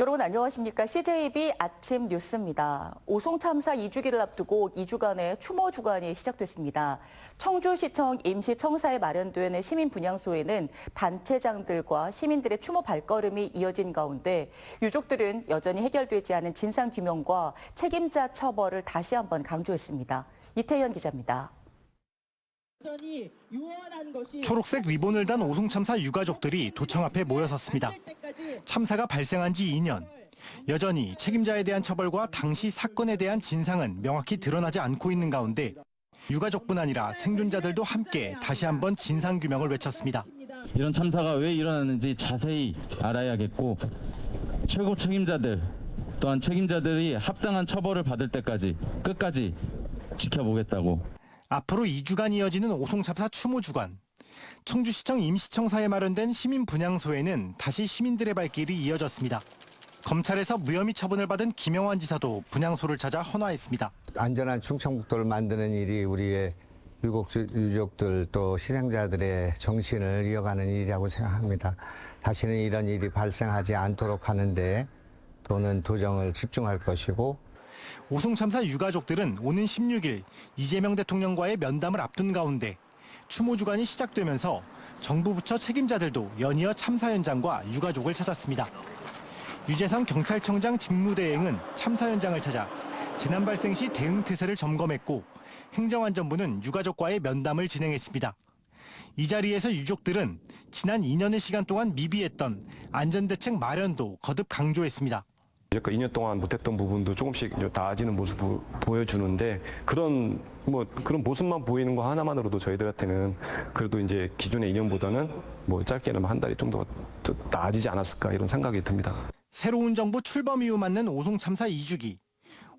여러분 안녕하십니까? CJB 아침 뉴스입니다. 오송 참사 2주기를 앞두고 2주간의 추모 주간이 시작됐습니다. 청주시청 임시청사에 마련된 시민 분향소에는 단체장들과 시민들의 추모 발걸음이 이어진 가운데 유족들은 여전히 해결되지 않은 진상 규명과 책임자 처벌을 다시 한번 강조했습니다. 이태현 기자입니다. 여전히 유언한 것이 초록색 리본을 단 오송 참사 유가족들이 도청 앞에 모여섰습니다. 참사가 발생한 지 2년. 여전히 책임자에 대한 처벌과 당시 사건에 대한 진상은 명확히 드러나지 않고 있는 가운데 유가족뿐 아니라 생존자들도 함께 다시 한번 진상 규명을 외쳤습니다. 이런 참사가 왜 일어났는지 자세히 알아야겠고 최고 책임자들 또한 책임자들이 합당한 처벌을 받을 때까지 끝까지 지켜보겠다고 앞으로 2주간 이어지는 오송 참사 추모 주간. 청주시청 임시청사에 마련된 시민 분향소에는 다시 시민들의 발길이 이어졌습니다. 검찰에서 무혐의 처분을 받은 김영환 지사도 분향소를 찾아 헌화했습니다. 안전한 충청북도를 만드는 일이 우리의 유족, 유족들 또 실행자들의 정신을 이어가는 일이라고 생각합니다. 다시는 이런 일이 발생하지 않도록 하는데 또는 도정을 집중할 것이고 오송 참사 유가족들은 오는 16일 이재명 대통령과의 면담을 앞둔 가운데 추모 주간이 시작되면서 정부 부처 책임자들도 연이어 참사 현장과 유가족을 찾았습니다. 유재상 경찰청장 직무대행은 참사 현장을 찾아 재난 발생 시 대응 태세를 점검했고 행정안전부는 유가족과의 면담을 진행했습니다. 이 자리에서 유족들은 지난 2년의 시간 동안 미비했던 안전대책 마련도 거듭 강조했습니다. 여태껏 2년 동안 못했던 부분도 조금씩 나아지는 모습을 보여주는데 그런 뭐 그런 모습만 보이는 거 하나만으로도 저희들한테는 그래도 이제 기존의 2년보다는 뭐 짧게는 한 달이 좀 더 나아지지 않았을까 이런 생각이 듭니다. 새로운 정부 출범 이후 맞는 오송 참사 2주기.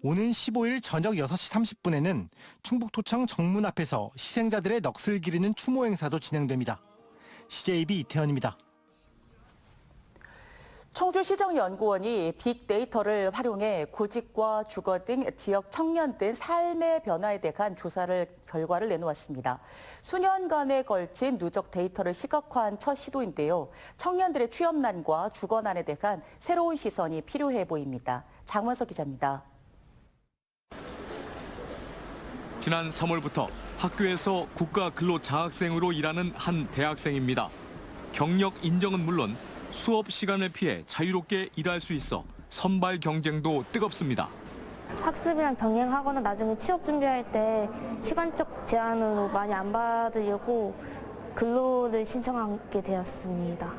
오는 15일 저녁 6시 30분에는 충북도청 정문 앞에서 희생자들의 넋을 기리는 추모 행사도 진행됩니다. CJB 이태현입니다. 청주시정연구원이 빅데이터를 활용해 구직과 주거 등 지역 청년들 삶의 변화에 대한 조사를 결과를 내놓았습니다. 수년간에 걸친 누적 데이터를 시각화한 첫 시도인데요. 청년들의 취업난과 주거난에 대한 새로운 시선이 필요해 보입니다. 장원석 기자입니다. 지난 3월부터 학교에서 국가 근로 장학생으로 일하는 한 대학생입니다. 경력 인정은 물론 수업 시간을 피해 자유롭게 일할 수 있어 선발 경쟁도 뜨겁습니다. 학습이랑 병행하거나 나중에 취업 준비할 때 시간적 제한으로 많이 안 받으려고 근로를 신청하게 되었습니다.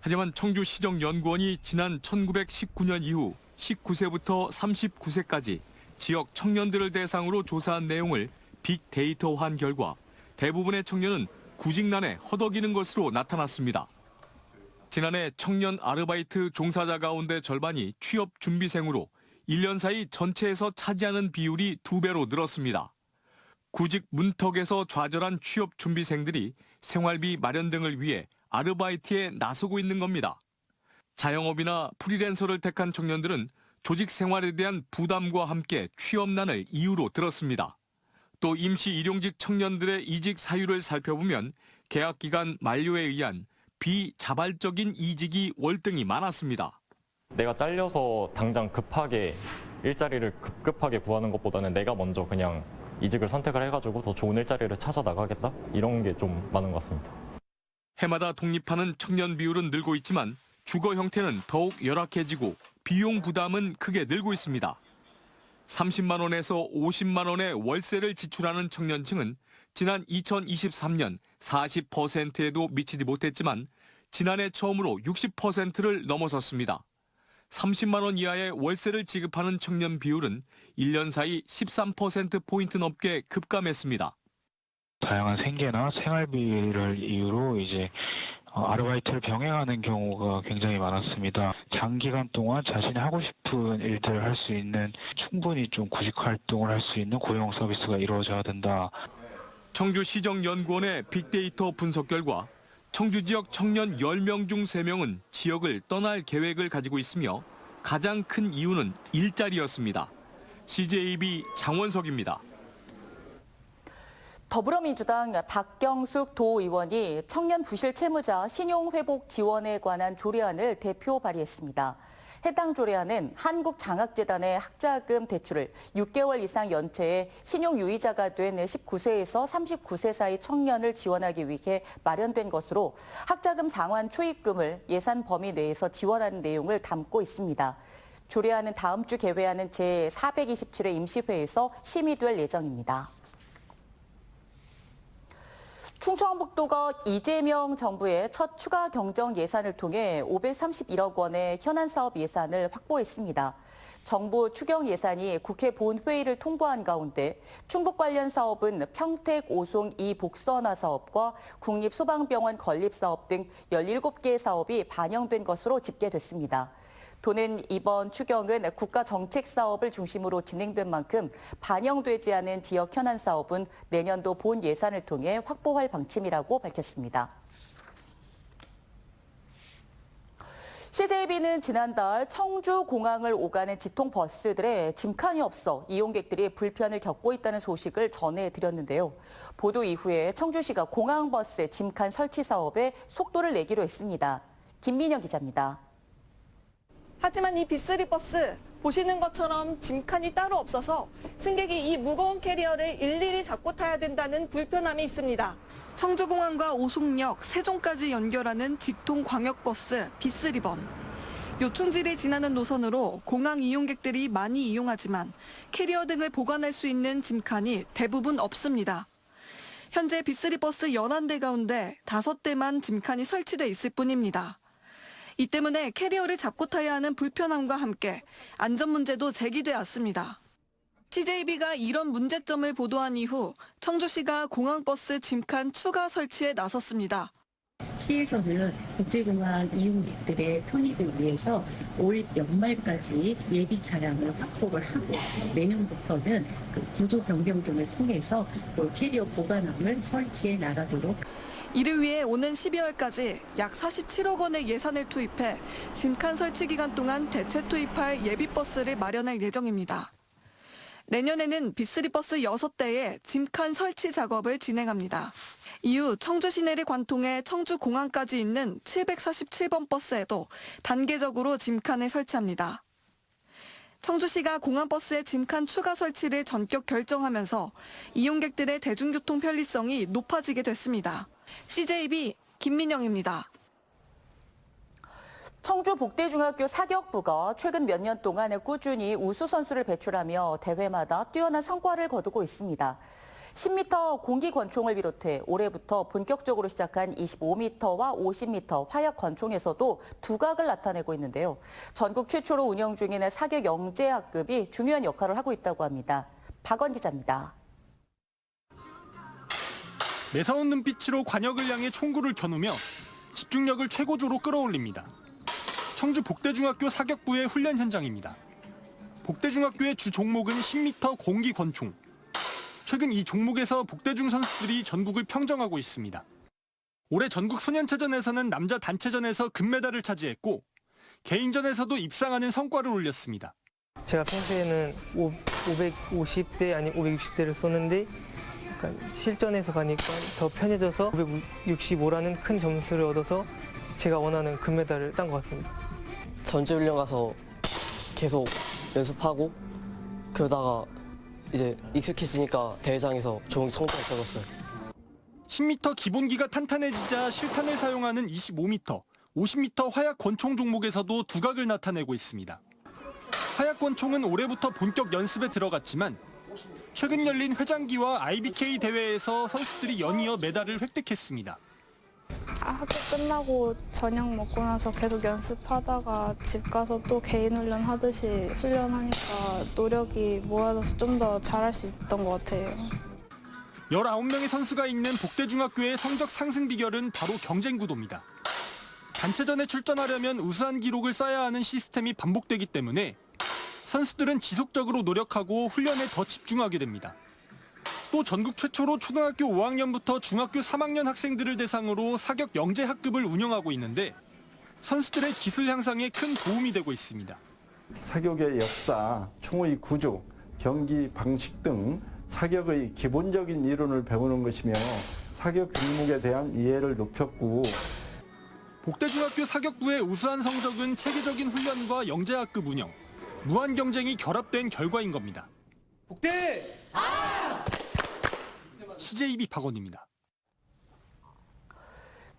하지만 청주 시정연구원이 지난 1919년 이후 19세부터 39세까지 지역 청년들을 대상으로 조사한 내용을 빅데이터화한 결과 대부분의 청년은 구직난에 허덕이는 것으로 나타났습니다. 지난해 청년 아르바이트 종사자 가운데 절반이 취업 준비생으로 1년 사이 전체에서 차지하는 비율이 두 배로 늘었습니다. 구직 문턱에서 좌절한 취업 준비생들이 생활비 마련 등을 위해 아르바이트에 나서고 있는 겁니다. 자영업이나 프리랜서를 택한 청년들은 조직 생활에 대한 부담과 함께 취업난을 이유로 들었습니다. 또 임시 일용직 청년들의 이직 사유를 살펴보면 계약 기간 만료에 의한 비자발적인 이직이 월등히 많았습니다. 내가 잘려서 당장 급하게 일자리를 급급하게 구하는 것보다는 내가 먼저 그냥 이직을 선택을 해가지고 더 좋은 일자리를 찾아 나가겠다 이런 게 좀 많은 것 같습니다. 해마다 독립하는 청년 비율은 늘고 있지만 주거 형태는 더욱 열악해지고 비용 부담은 크게 늘고 있습니다. 30만 원에서 50만 원의 월세를 지출하는 청년층은 지난 2023년 40%에도 미치지 못했지만 지난해 처음으로 60%를 넘어섰습니다. 30만 원 이하의 월세를 지급하는 청년 비율은 1년 사이 13%포인트 넘게 급감했습니다. 다양한 생계나 생활비를 이유로 이제 어, 아르바이트를 병행하는 경우가 굉장히 많았습니다. 장기간 동안 자신이 하고 싶은 일들을 할 수 있는 충분히 좀 구직 활동을 할 수 있는 고용 서비스가 이루어져야 된다. 청주시정연구원의 빅데이터 분석 결과 청주 지역 청년 10명 중 3명은 지역을 떠날 계획을 가지고 있으며 가장 큰 이유는 일자리였습니다. CJB 장원석입니다. 더불어민주당 박경숙 도의원이 청년 부실 채무자 신용회복 지원에 관한 조례안을 대표 발의했습니다. 해당 조례안은 한국장학재단의 학자금 대출을 6개월 이상 연체해 신용유의자가 된 19세에서 39세 사이 청년을 지원하기 위해 마련된 것으로 학자금 상환 초입금을 예산 범위 내에서 지원하는 내용을 담고 있습니다. 조례안은 다음 주 개회하는 제427회 임시회에서 심의될 예정입니다. 충청북도가 이재명 정부의 첫 추가 경정 예산을 통해 531억 원의 현안 사업 예산을 확보했습니다. 정부 추경 예산이 국회 본회의를 통과한 가운데 충북 관련 사업은 평택 오송 2 복선화 사업과 국립소방병원 건립 사업 등 17개 사업이 반영된 것으로 집계됐습니다. 도는 이번 추경은 국가 정책 사업을 중심으로 진행된 만큼 반영되지 않은 지역 현안 사업은 내년도 본 예산을 통해 확보할 방침이라고 밝혔습니다. CJB는 지난달 청주 공항을 오가는 지통 버스들의 짐칸이 없어 이용객들이 불편을 겪고 있다는 소식을 전해드렸는데요. 보도 이후에 청주시가 공항버스 짐칸 설치 사업에 속도를 내기로 했습니다. 김민영 기자입니다. 하지만 이 빗스리 버스 보시는 것처럼 짐칸이 따로 없어서 승객이 이 무거운 캐리어를 일일이 잡고 타야 된다는 불편함이 있습니다. 청주공항과 오송역, 세종까지 연결하는 직통 광역버스 빗스리번. 요충지를 지나는 노선으로 공항 이용객들이 많이 이용하지만 캐리어 등을 보관할 수 있는 짐칸이 대부분 없습니다. 현재 빗스리 버스 11대 가운데 5대만 짐칸이 설치돼 있을 뿐입니다. 이 때문에 캐리어를 잡고 타야 하는 불편함과 함께 안전 문제도 제기돼 왔습니다. CJB가 이런 문제점을 보도한 이후 청주시가 공항버스 짐칸 추가 설치에 나섰습니다. 시에서는 국제공항 이용객들의 편익을 위해서 올 연말까지 예비 차량을 확보를 하고 내년부터는 그 구조 변경 등을 통해서 그 캐리어 보관함을 설치해 나가도록 이를 위해 오는 12월까지 약 47억 원의 예산을 투입해 짐칸 설치 기간 동안 대체 투입할 예비버스를 마련할 예정입니다. 내년에는 빗스리 버스 6대의 짐칸 설치 작업을 진행합니다. 이후 청주 시내를 관통해 청주 공항까지 있는 747번 버스에도 단계적으로 짐칸을 설치합니다. 청주시가 공항버스의 짐칸 추가 설치를 전격 결정하면서 이용객들의 대중교통 편리성이 높아지게 됐습니다. CJB 김민영입니다. 청주 복대중학교 사격부가 최근 몇 년 동안 꾸준히 우수 선수를 배출하며 대회마다 뛰어난 성과를 거두고 있습니다. 10m 공기 권총을 비롯해 올해부터 본격적으로 시작한 25m와 50m 화약 권총에서도 두각을 나타내고 있는데요. 전국 최초로 운영 중인 사격 영재학급이 중요한 역할을 하고 있다고 합니다. 박원 기자입니다. 매서운 눈빛으로 관역을 향해 총구를 겨누며 집중력을 최고조로 끌어올립니다. 청주 복대중학교 사격부의 훈련 현장입니다. 복대중학교의 주 종목은 10m 공기 권총. 최근 이 종목에서 복대중 선수들이 전국을 평정하고 있습니다. 올해 전국 소년체전에서는 남자 단체전에서 금메달을 차지했고 개인전에서도 입상하는 성과를 올렸습니다. 제가 평소에는 550대 아니 560대를 쏘는데 약간 실전에서 가니까 더 편해져서 565라는 큰 점수를 얻어서 제가 원하는 금메달을 딴 것 같습니다. 전지훈련 가서 계속 연습하고 그러다가 이제 익숙해지니까 대회장에서 좋은 성적을 거뒀어요. 10m 기본기가 탄탄해지자 실탄을 사용하는 25m, 50m 화약 권총 종목에서도 두각을 나타내고 있습니다. 화약 권총은 올해부터 본격 연습에 들어갔지만 최근 열린 회장기와 IBK 대회에서 선수들이 연이어 메달을 획득했습니다. 학교 끝나고 저녁 먹고 나서 계속 연습하다가 집 가서 또 개인 훈련 하듯이 훈련하니까 노력이 모아져서 좀 더 잘할 수 있던 것 같아요. 19명의 선수가 있는 복대중학교의 성적 상승 비결은 바로 경쟁 구도입니다. 단체전에 출전하려면 우수한 기록을 쌓아야 하는 시스템이 반복되기 때문에 선수들은 지속적으로 노력하고 훈련에 더 집중하게 됩니다. 또 전국 최초로 초등학교 5학년부터 중학교 3학년 학생들을 대상으로 사격 영재 학급을 운영하고 있는데 선수들의 기술 향상에 큰 도움이 되고 있습니다. 사격의 역사, 총의 구조, 경기 방식 등 사격의 기본적인 이론을 배우는 것이며 사격 종목에 대한 이해를 높였고 복대중학교 사격부의 우수한 성적은 체계적인 훈련과 영재학급 운영, 무한 경쟁이 결합된 결과인 겁니다. 복대! CJB 박원입니다.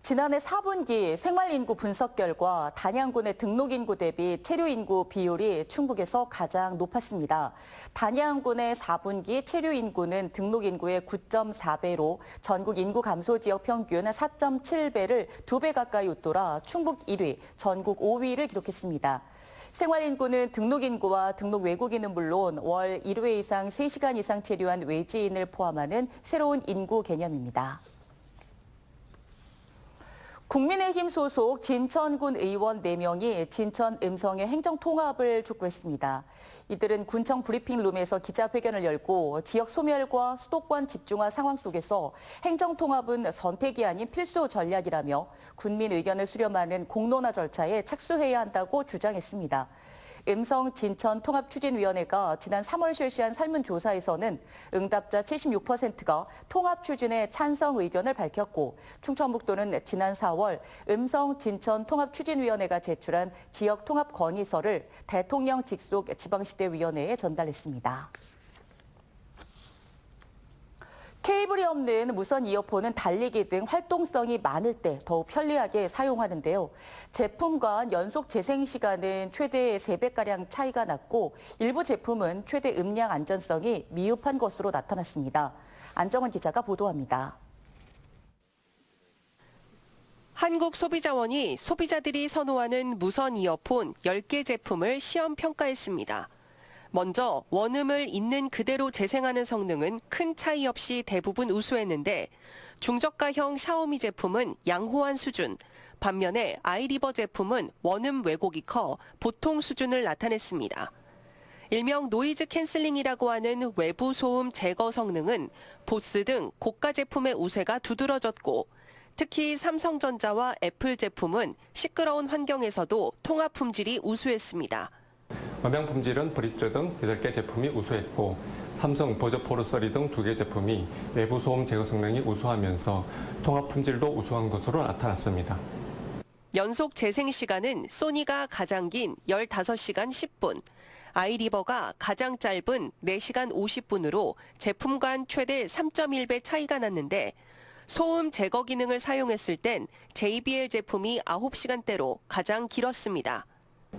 지난해 4분기 생활인구 분석 결과 단양군의 등록인구 대비 체류인구 비율이 충북에서 가장 높았습니다. 단양군의 4분기 체류인구는 등록인구의 9.4배로 전국 인구 감소 지역 평균 4.7배를 2배 가까이 웃돌아 충북 1위, 전국 5위를 기록했습니다. 생활인구는 등록인구와 등록 외국인은 물론 월 1회 이상 3시간 이상 체류한 외지인을 포함하는 새로운 인구 개념입니다. 국민의힘 소속 진천군 의원 4명이 진천 음성의 행정통합을 촉구했습니다. 이들은 군청 브리핑룸에서 기자회견을 열고 지역 소멸과 수도권 집중화 상황 속에서 행정통합은 선택이 아닌 필수 전략이라며 군민 의견을 수렴하는 공론화 절차에 착수해야 한다고 주장했습니다. 음성 진천 통합 추진위원회가 지난 3월 실시한 설문조사에서는 응답자 76%가 통합 추진에 찬성 의견을 밝혔고 충청북도는 지난 4월 음성 진천 통합 추진위원회가 제출한 지역 통합 건의서를 대통령 직속 지방시대위원회에 전달했습니다. 케이블이 없는 무선 이어폰은 달리기 등 활동성이 많을 때 더욱 편리하게 사용하는데요. 제품 간 연속 재생 시간은 최대 3배가량 차이가 났고 일부 제품은 최대 음량 안전성이 미흡한 것으로 나타났습니다. 안정원 기자가 보도합니다. 한국소비자원이 소비자들이 선호하는 무선 이어폰 10개 제품을 시험 평가했습니다. 먼저 원음을 있는 그대로 재생하는 성능은 큰 차이 없이 대부분 우수했는데 중저가형 샤오미 제품은 양호한 수준, 반면에 아이리버 제품은 원음 왜곡이 커 보통 수준을 나타냈습니다. 일명 노이즈 캔슬링이라고 하는 외부 소음 제거 성능은 보스 등 고가 제품의 우세가 두드러졌고 특히 삼성전자와 애플 제품은 시끄러운 환경에서도 통합 품질이 우수했습니다. 음향 품질은 브릿즈 등 8개 제품이 우수했고 삼성 버저 포르 3등 2개 제품이 외부 소음 제거 성능이 우수하면서 통합 품질도 우수한 것으로 나타났습니다. 연속 재생 시간은 소니가 가장 긴 15시간 10분, 아이리버가 가장 짧은 4시간 50분으로 제품 간 최대 3.1배 차이가 났는데 소음 제거 기능을 사용했을 땐 JBL 제품이 9시간대로 가장 길었습니다.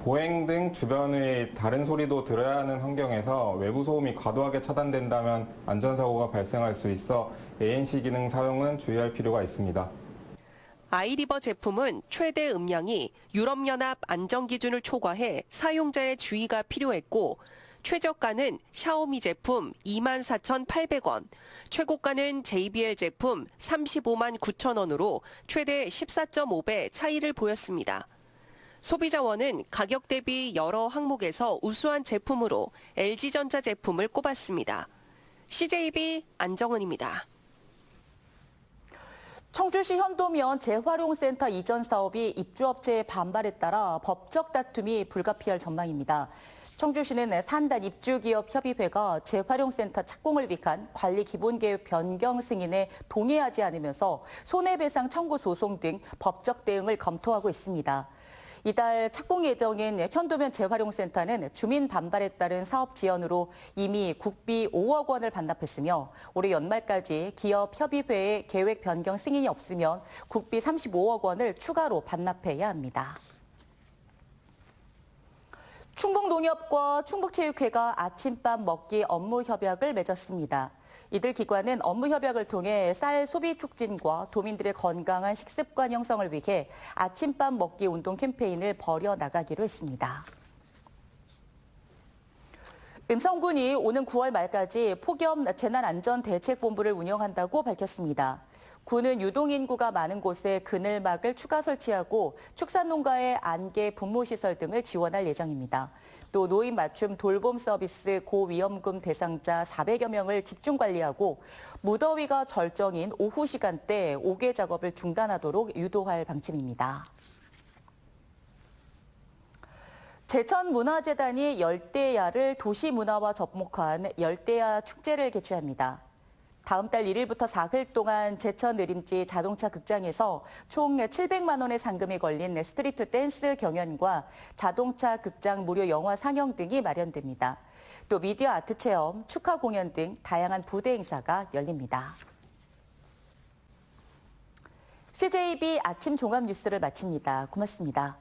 보행 등 주변의 다른 소리도 들어야 하는 환경에서 외부 소음이 과도하게 차단된다면 안전사고가 발생할 수 있어 ANC 기능 사용은 주의할 필요가 있습니다. 아이리버 제품은 최대 음량이 유럽연합 안전기준을 초과해 사용자의 주의가 필요했고 최저가는 샤오미 제품 24,800원, 최고가는 JBL 제품 35만 9천 원으로 최대 14.5배 차이를 보였습니다. 소비자원은 가격 대비 여러 항목에서 우수한 제품으로 LG전자 제품을 꼽았습니다. CJB 안정은입니다. 청주시 현도면 재활용센터 이전 사업이 입주업체의 반발에 따라 법적 다툼이 불가피할 전망입니다. 청주시는 산단 입주기업협의회가 재활용센터 착공을 위한 관리 기본계획 변경 승인에 동의하지 않으면서 손해배상 청구 소송 등 법적 대응을 검토하고 있습니다. 이달 착공 예정인 현도면 재활용센터는 주민 반발에 따른 사업 지연으로 이미 국비 5억 원을 반납했으며 올해 연말까지 기업 협의회의 계획 변경 승인이 없으면 국비 35억 원을 추가로 반납해야 합니다. 충북농협과 충북체육회가 아침밥 먹기 업무 협약을 맺었습니다. 이들 기관은 업무 협약을 통해 쌀 소비 촉진과 도민들의 건강한 식습관 형성을 위해 아침밥 먹기 운동 캠페인을 벌여 나가기로 했습니다. 음성군이 오는 9월 말까지 폭염 재난안전대책본부를 운영한다고 밝혔습니다. 군은 유동인구가 많은 곳에 그늘막을 추가 설치하고 축산농가의 안개 분무시설 등을 지원할 예정입니다. 또 노인 맞춤 돌봄 서비스 고위험군 대상자 400여 명을 집중 관리하고 무더위가 절정인 오후 시간대 옥외 작업을 중단하도록 유도할 방침입니다. 제천문화재단이 열대야를 도시문화와 접목한 열대야 축제를 개최합니다. 다음 달 1일부터 4일 동안 제천 느림지 자동차 극장에서 총 700만 원의 상금이 걸린 스트리트 댄스 경연과 자동차 극장 무료 영화 상영 등이 마련됩니다. 또 미디어 아트 체험, 축하 공연 등 다양한 부대 행사가 열립니다. CJB 아침 종합 뉴스를 마칩니다. 고맙습니다.